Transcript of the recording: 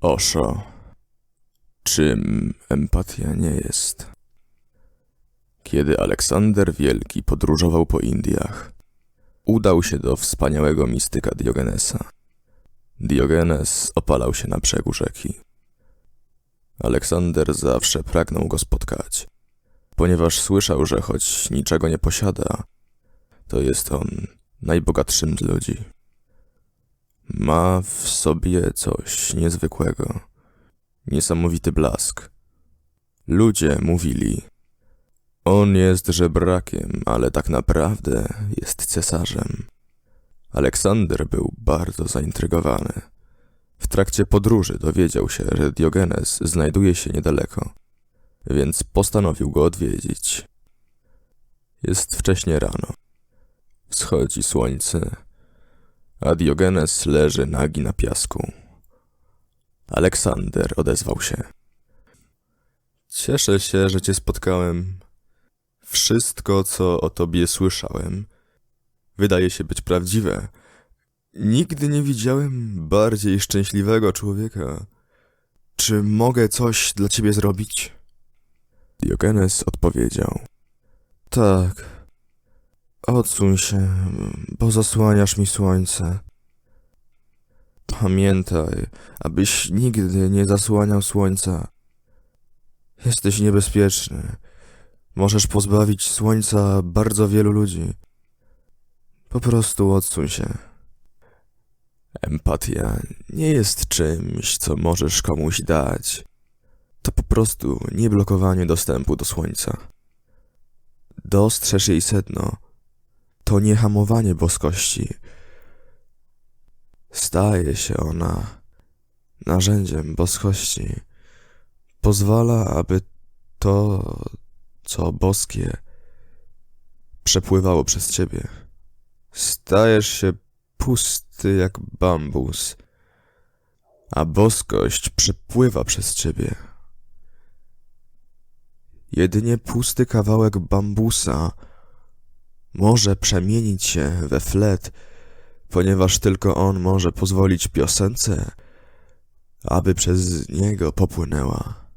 Osho. Czym empatia nie jest? Kiedy Aleksander Wielki podróżował po Indiach, udał się do wspaniałego mistyka Diogenesa. Diogenes opalał się na brzegu rzeki. Aleksander zawsze pragnął go spotkać, ponieważ słyszał, że choć niczego nie posiada, to jest on najbogatszym z ludzi. Ma w sobie coś niezwykłego, niesamowity blask. Ludzie mówili, on jest żebrakiem, ale tak naprawdę jest cesarzem. Aleksander był bardzo zaintrygowany. W trakcie podróży dowiedział się, że Diogenes znajduje się niedaleko, więc postanowił go odwiedzić. Jest wcześnie rano. Wschodzi słońce, a Diogenes leży nagi na piasku. Aleksander odezwał się. Cieszę się, że cię spotkałem. Wszystko, co o tobie słyszałem, wydaje się być prawdziwe. Nigdy nie widziałem bardziej szczęśliwego człowieka. Czy mogę coś dla ciebie zrobić? Diogenes odpowiedział. Tak. Odsuń się, bo zasłaniasz mi słońce. Pamiętaj, abyś nigdy nie zasłaniał słońca. Jesteś niebezpieczny. Możesz pozbawić słońca bardzo wielu ludzi. Po prostu odsuń się. Empatia nie jest czymś, co możesz komuś dać. To po prostu nieblokowanie dostępu do słońca. Dostrzeż jej sedno. To nie hamowanie boskości. Staje się ona narzędziem boskości. Pozwala, aby to, co boskie, przepływało przez ciebie. Stajesz się pusty jak bambus, a boskość przepływa przez ciebie. Jedynie pusty kawałek bambusa może przemienić się we flet, ponieważ tylko on może pozwolić piosence, aby przez niego popłynęła.